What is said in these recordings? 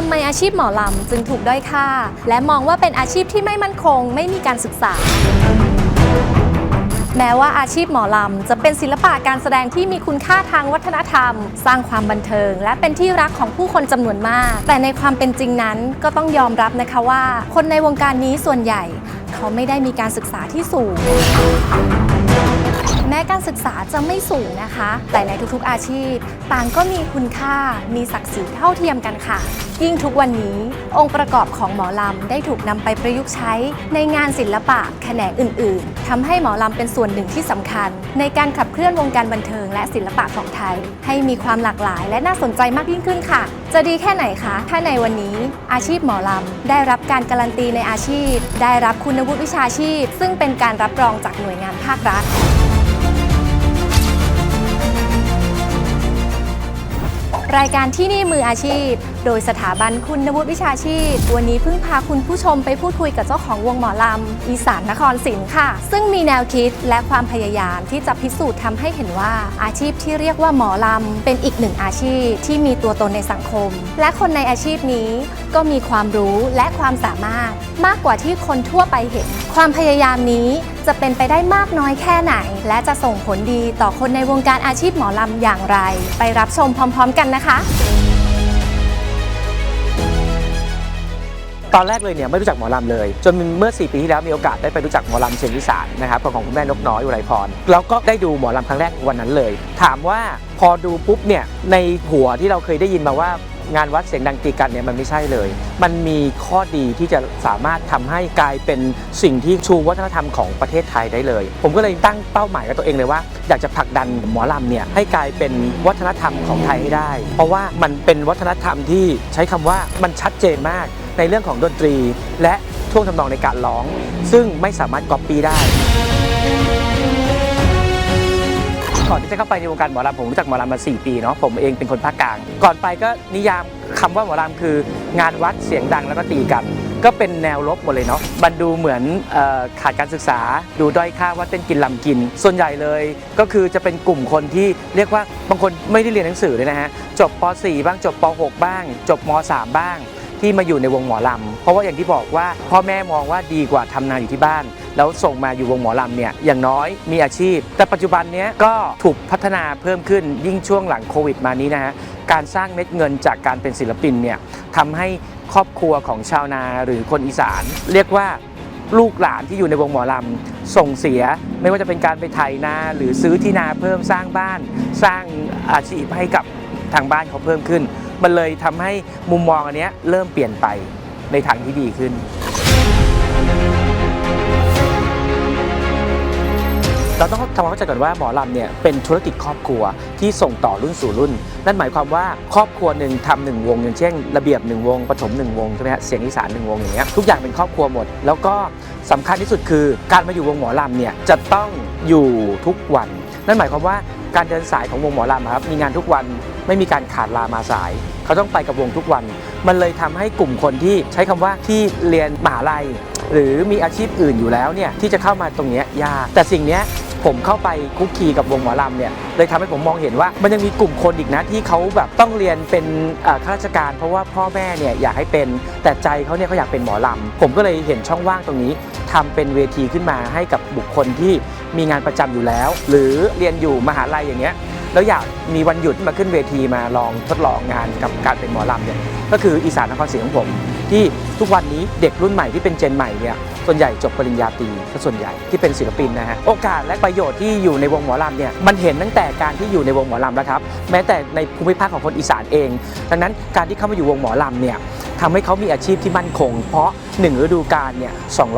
ทำไมอาชีพหมอลำจึงถูกด้อยค่า และมองว่าเป็นอาชีพที่ไม่มั่นคง ไม่มีการศึกษา แม้ว่าอาชีพหมอลำ จะเป็นศิลปะการแสดงที่มีคุณค่าทางวัฒนธรรม สร้างความบันเทิง และเป็นที่รักของผู้คนจำนวนมาก แต่ในความเป็นจริงนั้นก็ต้องยอมรับนะคะว่า คนในวงการนี้ส่วนใหญ่ เขาไม่ได้มีการศึกษาที่สูงแม้การศึกษาจะไม่สูงนะคะ แต่ในทุกๆอาชีพ ต่างก็มีคุณค่า มีศักดิ์ศรีเท่าเทียมกันค่ะ ยิ่งทุกวันนี้องค์ประกอบของหมอลำได้ถูกนำไปประยุกต์ใช้ในงานศิลปะแขนงอื่น ๆทำให้หมอลำเป็นส่วนหนึ่งที่สำคัญ ในการขับเคลื่อนวงการบันเทิงและศิลปะของไทย ให้มีความหลากหลายและน่าสนใจมากยิ่งขึ้นค่ะ จะดีแค่ไหนคะ ถ้าในวันนี้อาชีพหมอลำได้รับการการันตีในอาชีพ ได้รับคุณวุฒิวิชาชีพ ซึ่งเป็นการรับรองจากหน่วยงานภาครัฐ รายการที่นี่มืออาชีพ โดยสถาบันคุณวุฒิวิชาชีพ วันนี้เพิ่งพาคุณผู้ชมไปพูดคุยกับเจ้าของวงหมอลำอีสานนครศิลป์ค่ะ ซึ่งมีแนวคิดและความพยายามที่จะพิสูจน์ทำให้เห็นว่าอาชีพที่เรียกว่าหมอลำเป็นอีกหนึ่งอาชีพที่มีตัวตนในสังคม และคนในอาชีพนี้ก็มีความรู้และความสามารถมากกว่าที่คนทั่วไปเห็น ความพยายามนี้ จะเป็นไปได้มากน้อยแค่ไหน และจะส่งผลดีต่อคนในวงการอาชีพหมอลำอย่างไร ไปรับชมพร้อม ๆ กันนะคะ ตอนแรกเลยเนี่ยไม่รู้จักหมอลำเลย จนเมื่อ 4 ปีที่แล้วมีโอกาสได้ไปรู้จักหมอลำเชียงวิสานนะครับของคุณแม่นกน้อยอุไรพรแล้วก็ได้ดูหมอลำครั้งแรกวันนั้นเลย ถามว่าพอดูปุ๊บเนี่ยในหัวที่เราเคยได้ยินมาว่างานวัดเสียงดังตีกันเนี่ยมันไม่ใช่เลย มันมีข้อดีที่จะสามารถทำให้กลายเป็นสิ่งที่ชูวัฒนธรรมของประเทศไทยได้เลย ผมก็เลยตั้งเป้าหมายกับตัวเองเลยว่า อยากจะผลักดันหมอลำเนี่ยให้กลายเป็นวัฒนธรรมของไทยให้ได้ เพราะว่ามันเป็นวัฒนธรรมที่ใช้คำว่ามันชัดเจนมาก ในเรื่องของดนตรี และท่วงทำนองในการร้อง ซึ่งไม่สามารถก๊อปปี้ได้ก่อนที่จะเข้าไปในวงการหมอลำผมรู้จักหมอลำมา 4 ปีเนาะผมเองเป็นคนภาคกลาง ก่อนไปก็นิยามคำว่าหมอลำคืองานวัดเสียงดังแล้วก็ตีกัน ก็เป็นแนวลบหมดเลยเนาะมันดูเหมือนออขาดการศึกษา ดูด้อยค่าว่าเต้นกินลำกิน ส่วนใหญ่เลยก็คือจะเป็นกลุ่มคนที่เรียกว่าบางคนไม่ได้เรียนหนังสือเลยนะฮะจบป .4 บ้างจบป .6 บ้าง จบม .3 บ้าง ที่มาอยู่ในวงหมอลำเพราะว่าอย่างที่บอกว่าพ่อแม่มองว่าดีกว่าทำนาอยู่ที่บ้าน แล้วส่งมาอยู่วงหมอลำเนี่ยอย่างน้อยมีอาชีพ แต่ปัจจุบันนี้ก็ถูกพัฒนาเพิ่มขึ้นยิ่งช่วงหลังโควิดมานี้นะฮะการสร้างเม็ดเงินจากการเป็นศิลปินเนี่ยทำให้ครอบครัวของชาวนาหรือคนอีสาน เรียกว่าลูกหลานที่อยู่ในวงหมอลำส่งเสียไม่ว่าจะเป็นการไปไถนาหรือซื้อที่นาเพิ่มสร้างบ้าน สร้างอาชีพให้กับทางบ้านเขาเพิ่มขึ้น มันเลยทำให้มุมมองอันนี้เริ่มเปลี่ยนไปในทางที่ดีขึ้น เราต้องทำความเข้าใจก่อนว่าหมอลำเนี่ยเป็นธุรกิจครอบครัวที่ส่งต่อรุ่นสู่รุ่น นั่นหมายความว่าครอบครัวหนึ่งทำหนึ่งวง อย่างเช่น ระเบียบหนึ่งวงปฐมหนึ่งวงใช่ไหมฮะเสียงอีสานหนึ่งวงอย่างเงี้ยทุกอย่างเป็นครอบครัวหมด แล้วก็สำคัญที่สุดคือการมาอยู่วงหมอลำเนี่ยจะต้องอยู่ทุกวัน นั่นหมายความว่า การเดินสายของวงหมอลำครับมีงานทุกวันไม่มีการขาดลามาสาย เขาต้องไปกับวงทุกวัน มันเลยทำให้กลุ่มคนที่ใช้คำว่าที่เรียนมหาลัย หรือมีอาชีพอื่นอยู่แล้วเนี่ยที่จะเข้ามาตรงนี้ยากแต่สิ่งนี้ผมเข้าไปคุกคีกับวงหมอลำเนี่ยเลยทำให้ผมมองเห็นว่ามันยังมีกลุ่มคนอีกนะที่เขาแบบต้องเรียนเป็นข้าราชการ เพราะว่าพ่อแม่เนี่ยอยากให้เป็นแต่ใจเขาเนี่ยเขาอยากเป็นหมอลำผมก็เลยเห็นช่องว่างตรงนี้ทำเป็นเวทีขึ้นมาให้กับบุคคลที่ มีงานประจำอยู่แล้ว หรือเรียนอยู่มหาลัยอย่างเงี้ยแล้วอยากมีวันหยุดมาขึ้นเวทีมาลองทดลองงานกับการเป็นหมอลำเนี่ยก็คืออีสานนครศรีของผม ที่ทุกวันนี้เด็กรุ่นใหม่ที่เป็นเจนใหม่เนี่ยส่วนใหญ่จบปริญญาตรีส่วนใหญ่ที่เป็นศิลปินนะฮะโอกาสและประโยชน์ที่อยู่ในวงหมอลำเนี่ยมันเห็นตั้งแต่การที่อยู่ในวงหมอลำแล้วครับแม้แต่ในภูมิภาคของคนอีสานเอง ดังนั้นการที่เข้ามาอยู่วงหมอลำเนี่ยทำให้เขามีอาชีพที่มั่นคง เพราะ 1ฤดูกาลเนี่ย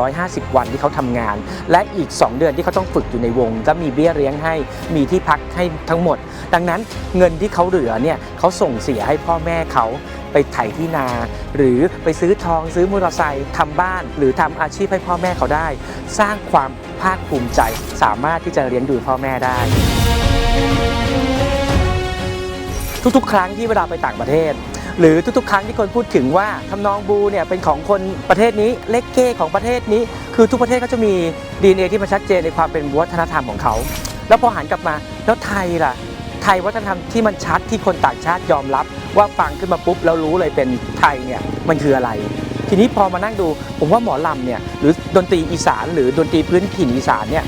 250 วันที่เขาทำงาน และอีก 2 เดือนที่เขาต้องฝึกอยู่ในวง ก็มีเบี้ยเลี้ยงให้ มีที่พักให้ทั้งหมด ดังนั้นเงินที่เขาเหลือเนี่ยเขาส่งเสียให้พ่อแม่เขาไปไถที่นา หรือไปซื้อทองซื้อมอเตอร์ไซค์ทำบ้าน หรือทำอาชีพให้พ่อแม่เขาได้ สร้างความภาคภูมิใจ สามารถที่จะเลี้ยงดูพ่อแม่ได้ ทุกๆ ครั้งที่เวลาไปต่างประเทศ หรือทุกๆ ครั้งที่คนพูดถึงว่าทำนองบูเนี่ยเป็นของคนประเทศนี้เล็กเก้ของประเทศนี้ คือทุกประเทศเขาจะมี DNA ที่มันชัดเจนในความเป็นวัฒนธรรมของเขา แล้วพอหันกลับมาแล้วไทยล่ะไทยวัฒนธรรมที่มันชัดที่คนต่างชาติยอมรับ ว่าฟังขึ้นมาปุ๊บแล้วรู้เลยเป็นไทยเนี่ยมันคืออะไร ทีนี้พอมานั่งดูผมว่าหมอลำเนี่ยหรือดนตรีอีสาน หรือดนตรีพื้นถิ่นอีสานเนี่ย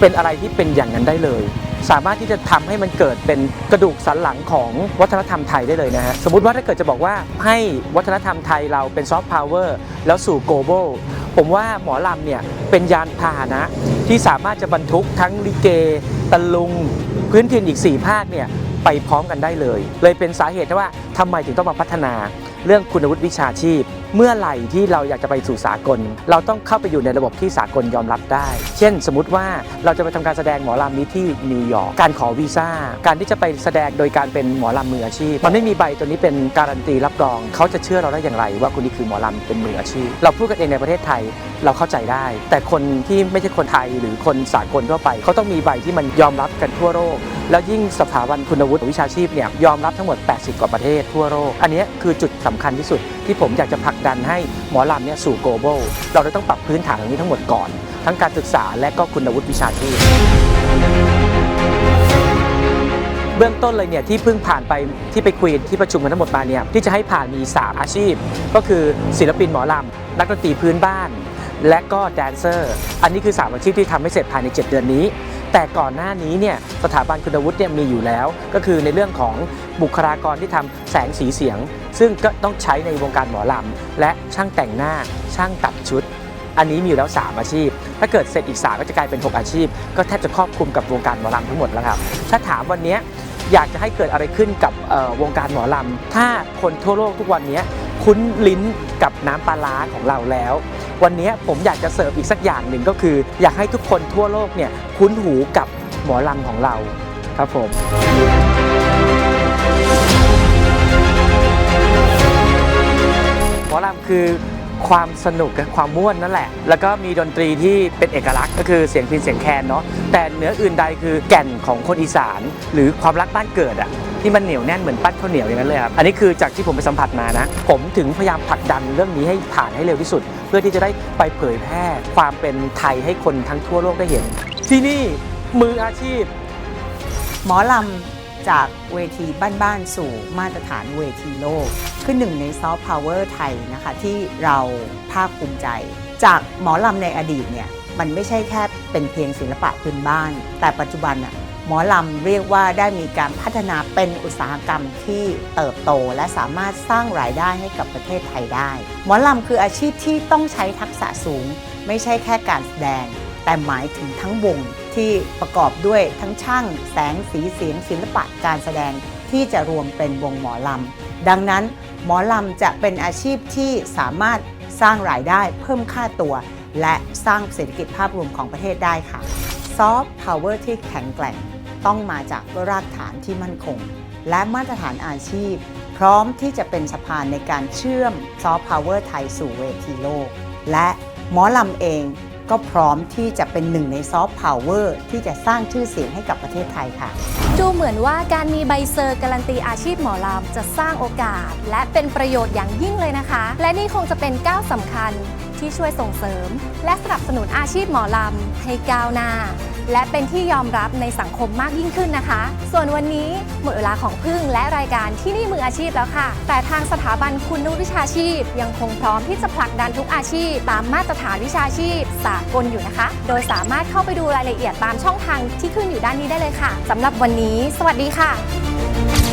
เป็นอะไรที่เป็นอย่างนั้นได้เลย สามารถที่จะทำให้มันเกิดเป็นกระดูกสันหลังของวัฒนธรรมไทยได้เลยนะฮะสมมติว่าถ้าเกิดจะบอกว่าให้วัฒนธรรมไทยเราเป็นซอฟต์พาวเวอร์แล้วสู่โกลบอลผมว่าหมอลำเนี่ยเป็นยานพาหนะ ที่สามารถจะบรรทุกทั้งลิเก ตะลุง พื้นถิ่นอีก 4 ภาคเนี่ยไปพร้อมกันได้เลย เลยเป็นสาเหตุที่ว่าทำไมถึงต้องมาพัฒนา เรื่องคุณวุฒิวิชาชีพ เมื่อไหร่ที่เราอยากจะไปสู่สากล เราต้องเข้าไปอยู่ในระบบที่สากลยอมรับได้ เช่น สมมติว่าเราจะไปทำการแสดงหมอลำนี้ที่นิวยอร์กการขอวีซ่า การที่จะไปแสดงโดยการเป็นหมอลำมืออาชีพ มันไม่มีใบตัวนี้เป็นการันตีรับรอง เขาจะเชื่อเราได้อย่างไร ว่าคุณนี่คือหมอลำเป็นมืออาชีพ เราพูดกันเองในประเทศไทยเราเข้าใจได้ แต่คนที่ไม่ใช่คนไทยหรือคนสากลทั่วไป เขาต้องมีใบที่มันยอมรับกันทั่วโลก แล้วยิ่งสถาบันคุณวุฒิวิชาชีพเนี่ยยอมรับทั้งหมด 80 กว่าประเทศทั่วโลก อันนี้คือจุดสำคัญที่สุด ที่ผมอยากจะผลักดันให้หมอลำเนี่ยสู่ global เราเลยต้องปรับพื้นฐานตรงนี้ทั้งหมดก่อน ทั้งการศึกษาและก็คุณวุฒิวิชาชีพเบื้องต้นเลยเนี่ยที่เพิ่งผ่านไปที่ไปคุยที่ประชุมกันทั้งหมดมาเนี่ยที่จะให้ผ่านมี 3 อาชีพ ก็คือศิลปินหมอลำนักดนตรีพื้นบ้าน และก็แดนเซอร์ อันนี้คือ 3 อาชีพที่ทำให้เสร็จภายใน 7 เดือนนี้ แต่ก่อนหน้านี้เนี่ยสถาบันคุณวุฒิเนี่ยมีอยู่แล้ว ก็คือในเรื่องของบุคลากรที่ทำแสงสีเสียง ซึ่งก็ต้องใช้ในวงการหมอลำและช่างแต่งหน้าช่างตัดชุด อันนี้มีอยู่แล้ว 3 อาชีพ ถ้าเกิดเสร็จอีก 3 ก็จะกลายเป็น 6 อาชีพ ก็แทบจะครอบคลุมกับวงการหมอลำทั้งหมดแล้วครับถ้าถามวันนี้อยากจะให้เกิดอะไรขึ้นกับวงการหมอลำถ้าคนทั่วโลกทุกวันนี้คุ้นลิ้นกับน้ำปลาร้าของเราแล้ว วันนี้ผมอยากจะเสิร์ฟอีกสักอย่างหนึ่งก็คือ อยากให้ทุกคนทั่วโลกเนี่ยคุ้นหูกับหมอลำของเราครับผมหมอลำคือความสนุกกับความม่วนนั่นแหละ แล้วก็มีดนตรีที่เป็นเอกลักษณ์ก็คือเสียงพินเสียงแคนเนาะแต่เหนืออื่นใดคือแก่นของคนอีสาน หรือความรักบ้านเกิดอะ ที่มันเหนียวแน่นเหมือนปั้นข้าวเหนียวอย่างนั้นเลยครับ อันนี้คือจากที่ผมไปสัมผัสมานะ ผมถึงพยายามผลักดันเรื่องนี้ให้ผ่านให้เร็วที่สุด เพื่อที่จะได้ไปเผยแพร่ความเป็นไทยให้คนทั้งทั่วโลกได้เห็น ที่นี่มืออาชีพ หมอลำจากเวทีบ้านๆสู่มาตรฐานเวทีโลก คือหนึ่งในซอฟต์พาวเวอร์ไทยนะคะที่เราภาคภูมิใจ จากหมอลำในอดีตเนี่ยมันไม่ใช่แค่เป็นเพียงศิลปะพื้นบ้าน แต่ปัจจุบันน่ะ หมอลำเรียกว่าได้มีการพัฒนาเป็นอุตสาหกรรมที่เติบโต และสามารถสร้างรายได้ให้กับประเทศไทยได้ หมอลำคืออาชีพที่ต้องใช้ทักษะสูง ไม่ใช่แค่การแสดง แต่หมายถึงทั้งวงที่ประกอบด้วยทั้งช่าง แสงสีเสียงศิลปะการแสดงที่จะรวมเป็นวงหมอลำ ดังนั้น หมอลำจะเป็นอาชีพที่สามารถสร้างรายได้เพิ่มค่าตัว และสร้างเศรษฐกิจภาพรวมของประเทศได้ค่ะซอฟต์พาวเวอร์ที่แข็งแกร่ง ต้องมาจากรากฐานที่มั่นคง และมาตรฐานอาชีพ พร้อมที่จะเป็นสะพานในการเชื่อมซอฟต์พาวเวอร์ไทยสู่เวทีโลก และหมอลำเองก็พร้อมที่จะเป็นหนึ่งในซอฟต์พาวเวอร์ที่จะสร้างชื่อเสียงให้กับประเทศไทยค่ะ ดูเหมือนว่าการมีใบเซอร์การันตีอาชีพหมอลำจะสร้างโอกาส และเป็นประโยชน์อย่างยิ่งเลยนะคะ และนี่คงจะเป็นก้าวสำคัญที่ช่วยส่งเสริม และสนับสนุนอาชีพหมอลำให้ก้าวหน้า และเป็นที่ยอมรับในสังคมมากยิ่งขึ้นนะคะ ส่วนวันนี้หมดเวลาของพึ่งและรายการที่นี่มืออาชีพแล้วค่ะ แต่ทางสถาบันคุณวิชาชีพ ยังคงพร้อมที่จะผลักดันทุกอาชีพ ตามมาตรฐานวิชาชีพ สากลอยู่นะคะ โดยสามารถเข้าไปดูรายละเอียดตามช่องทางที่ขึ้นอยู่ด้านนี้ได้เลยค่ะสำหรับวันนี้ สวัสดีค่ะ